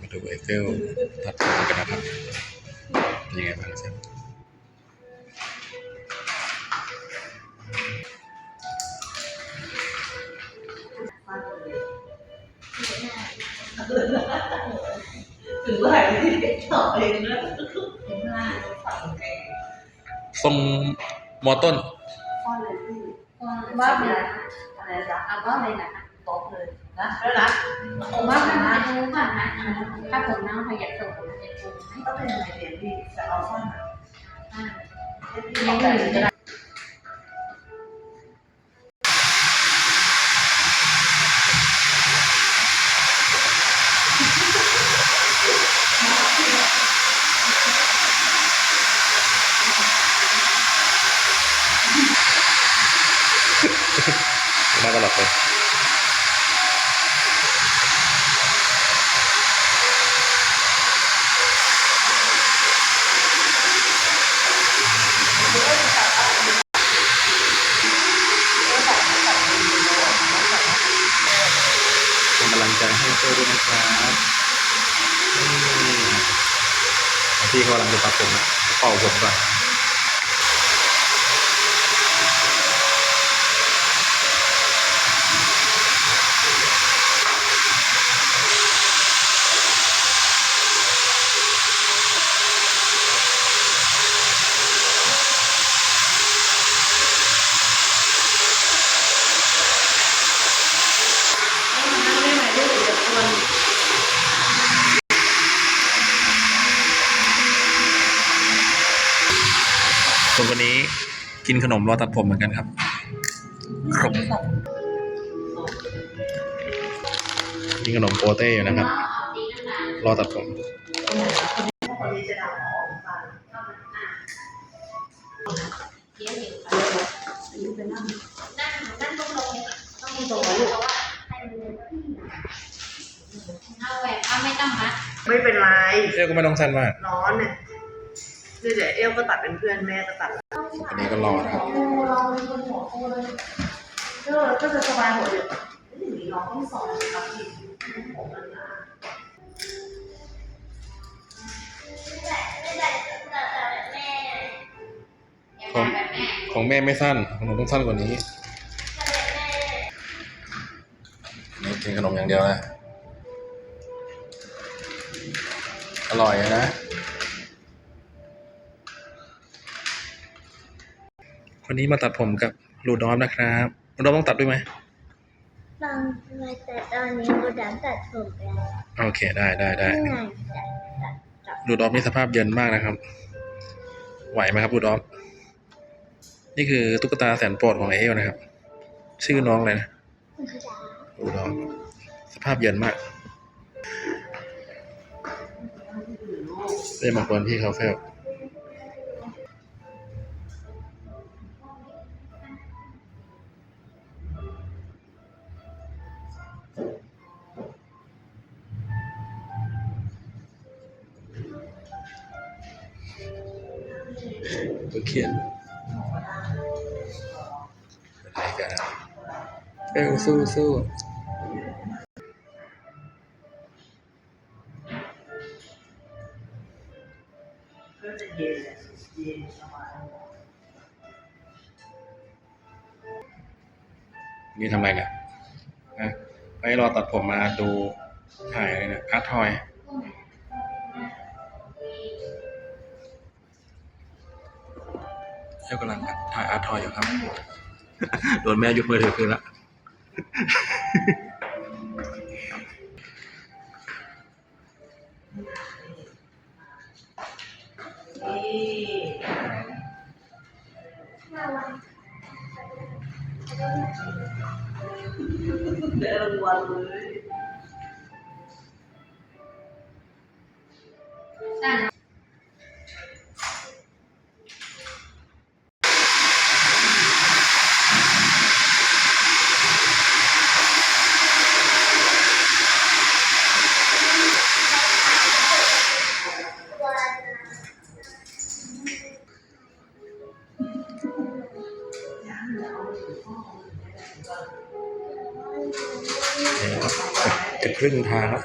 มาดูไอเฟลตัดผมกันนะครับเป็นยังไงบ้างเซลถึงไหลที่ชอบเองนะถึงหน้าฝังแกทรงมอต้นพ่อเลยพี่ว่าเป็นอะไรจ๊ะเอาว่าเลยนะคะบอกเลยนะแล้วนะผมว่า มันมาดูก่อนนะถ้าผมน้องพยักส่งผมจะปรุงให้ต้องเป็นยังไงเดี๋ยวพี่จะเอาซ่อนอะอ่าให้พี่บอกแบบนี้ ที่เขากำลังจะตัดผมเป่าผมก่อน กินขนมรอตัดผมเหมือนกันครับครบกินขนมโปเต้อยู่นะครับดีน้ำตาลรอตัดผมคนนี้จะด่าหมอมาเดี๋ยวเดี๋ยวอายุเป็นนั่งนั่งนั่งตรงลงต้องมีตตรรงงไหนเพลูกราะว่าให้มันเอาแหวนเอาไม่ต้องมัดไม่เป็นไรเอ้ยก็ไม่ต้องสั้นมากร้อนเนี่ย เดี๋ยวเอลก็ตัดเป็นเพื่อนแม่ก็ตัดอันนี้ก็รอนะครับโอ้เราเป็นคนหัวโตเลยก็ก็จะสบายหัวเดียวอย่างนี้น้องต้องสอนครับพี่ผมมันนะอย่างแบบแม่ของแม่ไม่สั้นของหนูต้องสั้นกว่านี้นี่กินขนมอย่างเดียวนะ อร่อยนะ คนนี้มาตัดผมกับลูดอมนะครับลูดอมต้องตัดด้วยไหมบางมาแต่ตอนนี้กูดันตัดผมแล้วโอเคได้ได้ได้ที่ไหนตัดตัดตัดลูดอมนี่สภาพเย็นมากนะครับ ไหวไหมครับลูดอมนี่คือตุ๊กตาแสนโปรดของไอเอลนะครับ ชื่อน้องอะไรนะคุณขดาลูดอมสภาพเย็นมากได้มากวนพี่เขาเฟล ตัวเขียนอะไรกันเอ้ยสู้สู้นี่ทำอะไรเนี่ยนะไปรอตัดผมมาดูถ่ายอะไรเนี่ยอาร์ทอย เอ้ยกำลังถ่ายอาร์ตทอยอยู่ครับ โดนแม่ยุดมือถือคืนละนี่เดินวันเลย ครึ่งทางแล้ว